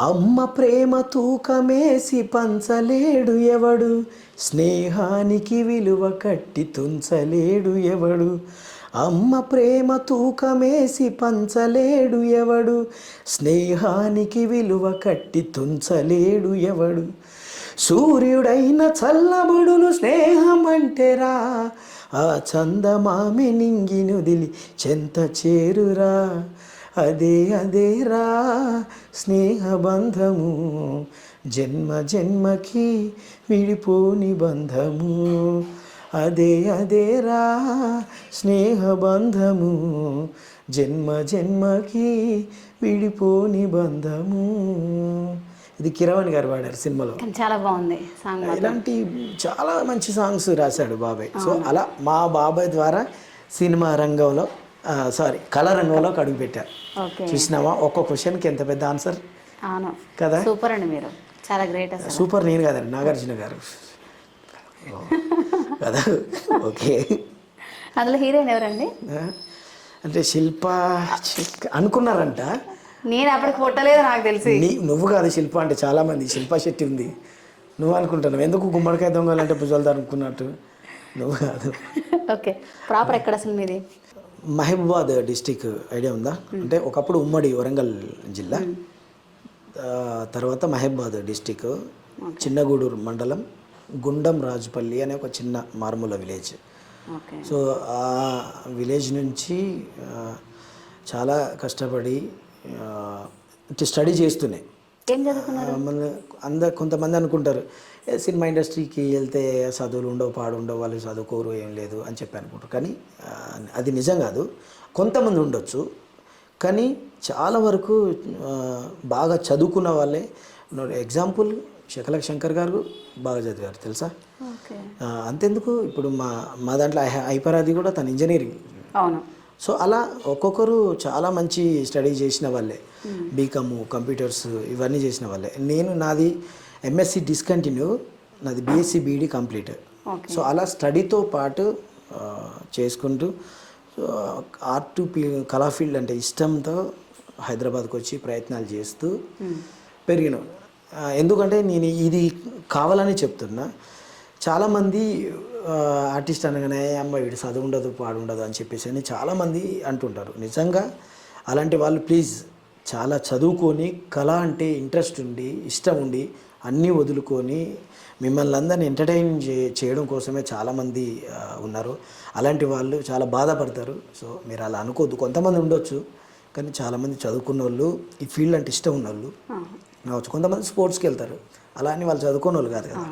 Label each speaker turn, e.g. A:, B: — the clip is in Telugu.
A: అమ్మ ప్రేమ తూకమేసి పంచలేడు ఎవడు? స్నేహానికి విలువ కట్టి తుంచలేడు ఎవడు? అమ్మ ప్రేమ తూకమేసి పంచలేడు ఎవడు? స్నేహానికి విలువ కట్టి తుంచలేడు ఎవడు? సూర్యుడైన చల్లబడులు స్నేహం అంటేరా ఆ చందమామి నింగినుదిలి చెంత చేరురా. అదే అదేరా స్నేహబంధము. జన్మ జన్మకి విడిపోని బంధము. అదే అదేరా స్నేహబంధము. జన్మ జన్మకి విడిపోని బంధము. ఇది కిరవాణి గారు పాడారు సినిమాలో.
B: చాలా బాగుంది సాంగ్.
A: ఇలాంటి చాలా మంచి సాంగ్స్ రాశాడు బాబాయ్. సో అలా మా బాబాయ్ ద్వారా సినిమా రంగంలో సారీ కళ రంగంలోకి అడుగు పెట్టారు చూసినావా? ఒక్క క్వశ్చన్కి ఎంత పెద్ద ఆన్సర్ కదా?
B: సూపర్ అండి మీరు. చాలా గ్రేట్ అసలు.
A: సూపర్ నేను కాదండి నాగార్జున గారు. కదా? ఓకే.
B: అందులో హీరోయిన్ ఎవరండి?
A: అంటే శిల్ప అనుకున్నారంట.
B: నేను అప్పటికి పుట్టలేదు నాకు తెలిసి.
A: నువ్వు కాదు శిల్ప అంటే చాలా మంది శిల్పా శెట్టి ఉంది. నువ్వు అనుకుంటున్నావు. ఎందుకు గుమ్మడికాయ దొంగలంటే భుజాలు అనుకున్నట్టు నువ్వు కాదు.
B: ఓకే. ప్రాపర్ ఎక్కడ అసలు మీది?
A: మహబూబాద్ డిస్టిక్ ఐడియా ఉందా? అంటే ఒకప్పుడు ఉమ్మడి వరంగల్ జిల్లా. తర్వాత మహబూబాద్ డిస్టిక్ చిన్నగూడూరు మండలం గుండం రాజుపల్లి అనే ఒక చిన్న మారుమూల విలేజ్. సో ఆ విలేజ్ నుంచి చాలా కష్టపడి స్టడీ చేస్తూనే.
B: ఏం చదువుకున్నారు?
A: మన అందరు కొంతమంది అనుకుంటారు "ఏ, సినిమా ఇండస్ట్రీకి వెళ్తే చదువులు ఉండవు పాడు ఉండవు వాళ్ళు చదువుకోరు ఏం లేదు అని చెప్పి అనుకుంటారు. కానీ అది నిజం కాదు. కొంతమంది ఉండొచ్చు కానీ చాలా వరకు బాగా చదువుకున్న వాళ్ళే ఎగ్జాంపుల్ శకలక్ శంకర్ గారు బాగా చదివారు తెలుసా? అంతెందుకు? ఇప్పుడు మా మా దాంట్లో ఐపరాది కూడా తన ఇంజనీరింగ్.
B: అవును.
A: సో అలా ఒక్కొక్కరు చాలా మంచి స్టడీ చేసిన వాళ్ళే. బీకామ్ కంప్యూటర్స్ ఇవన్నీ చేసిన వాళ్ళే. నేను నాది ఎంఎస్సి డిస్కంటిన్యూ నాది బీఎస్సీ బీఈడి కంప్లీట్. సో అలా స్టడీతో పాటు చేసుకుంటూ ఆర్ట్ కళా ఫీల్డ్ అంటే ఇష్టంతో హైదరాబాద్కి వచ్చి ప్రయత్నాలు చేస్తూ పెరిగిన. ఎందుకంటే నేను ఇది కావాలని చెప్తున్నా. చాలామంది ఆర్టిస్ట్ అనగానే అమ్మ వీడు చదువు ఉండదు పాడు ఉండదు అని చెప్పేసి అని చాలామంది అంటుంటారు. నిజంగా అలాంటి వాళ్ళు ప్లీజ్ చాలా చదువుకొని కళ అంటే ఇంట్రెస్ట్ ఉండి ఇష్టం ఉండి అన్నీ వదులుకొని మిమ్మల్ని అందరిని ఎంటర్టైన్ చే చేయడం కోసమే చాలామంది ఉన్నారు. అలాంటి వాళ్ళు చాలా బాధపడతారు. సో మీరు అలా అనుకోవద్దు. కొంతమంది ఉండొచ్చు కానీ చాలామంది చదువుకున్న వాళ్ళు ఈ ఫీల్డ్ అంటే ఇష్టం ఉన్న వాళ్ళు కావచ్చు. కొంతమంది స్పోర్ట్స్కి వెళ్తారు. అలా అని వాళ్ళు చదువుకున్న వాళ్ళు కాదు. కదా